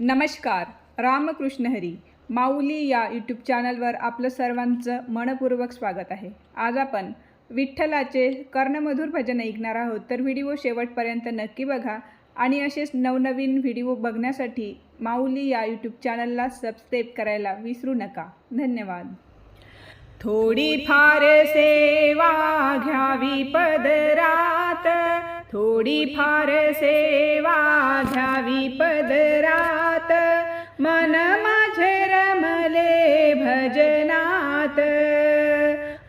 नमस्कार रामकृष्ण हरी माऊली या यूट्यूब चॅनलवर आपलं सर्वांचं मनपूर्वक स्वागत आहे. आज आपण विठ्ठलाचे कर्णमधुर भजन ऐकणार आहोत तर व्हिडिओ शेवटपर्यंत नक्की बघा आणि असेच नवनवीन व्हिडिओ बघण्यासाठी माऊली या यूट्यूब चॅनलला सबस्क्राईब करायला विसरू नका. धन्यवाद. थोडी फार सेवा घ्यावी पदरात. थोडी फार सेवा घ्यावी पदरात. भजनात.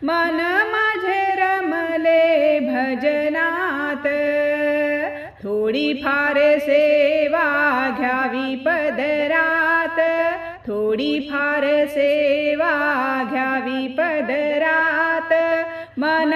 मन माझे रमले भजनात. थोडी फार सेवा घ्यावी पदरात. थोडी फार सेवा घ्यावी पदरात. मन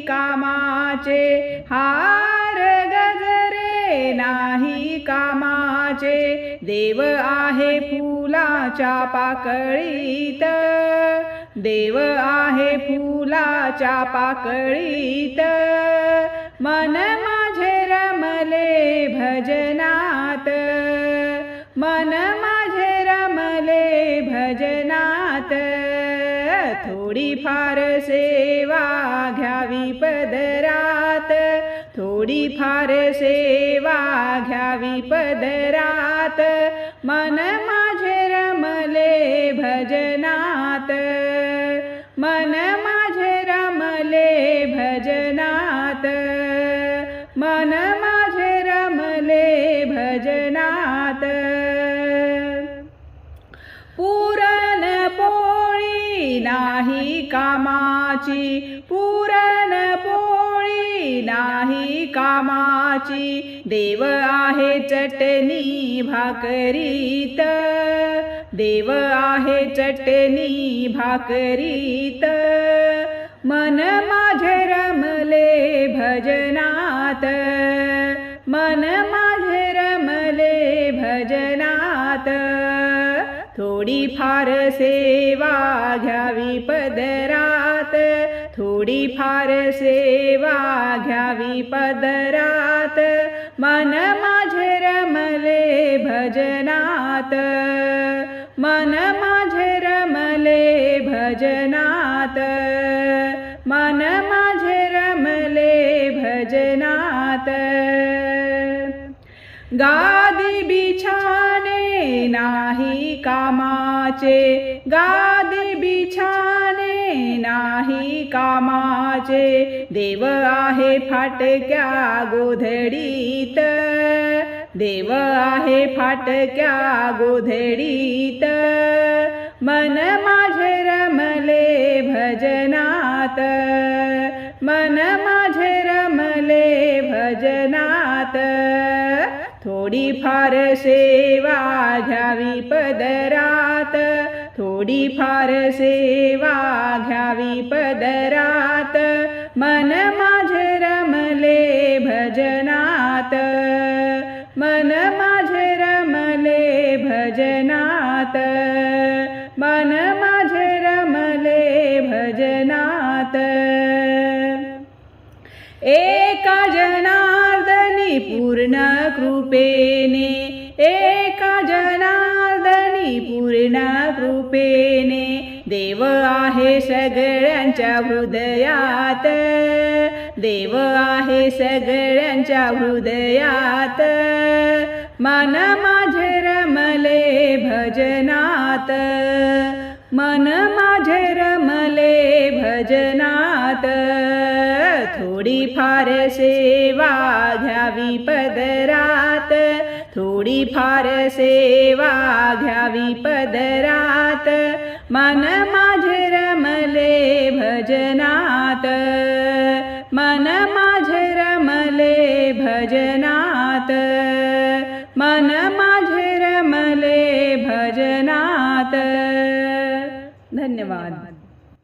कामाचे. हार गजरे नाही कामाचे. देव आहे फुलाच्या पाकळीत. देव आहे फुलाच्या पाकळीत. मन माझे रमले भजनात. मन माझे रमले भजनात. थोडी फार घ्यावी पदरात थोडी फार सेवा घ्यावी पदरात मन माझे रमले भजनात. मन माझे रमले भजनात. मन नाही कामाची पुरण पोळी नाही कामाची. देव आहे चटणी भाकरीत देव आहे चटणी भाकरीत. मन माझे रमले भजना थोडी फार सेवा घ्यावी पदरात. थोडी फार सेवा घ्यावी पदरात. मन माझे रमले भजनात. मन माझे रमले भजनात. मन माझे रमले भजनात. गादी बिछा नाही कामाचे गादी बिछाने नाही कामाचे देव आहे फाटक्या गोधडीत देव आहे फाटक्या गोधडीत. मन माझे रमले भजनात मन माझे रमले भजनात. थोडी फार सेवा घ्यावी पदरात थोडी फार सेवा घ्यावी पदरात मन माझे रमले भजनात. मन माझे रमले भजनात. मन माझे रमले भजनात. एका जना पूर्ण कृपेने एका जनार्दनी पूर्ण कृपेने देव आहे सगळ्यांच्या हृदयात. देव आहे सगळ्यांच्या हृदयात. मन माझे रमले भजनात. मन माझे रमले भजनात. थोडी फार सेवा घ्यावी पदरात. थोडी फार सेवा घ्यावी पदरात. मन माझे रमले भजनात. मन माझे रमले भजनात. मन माझे रमले भजनात. धन्यवाद.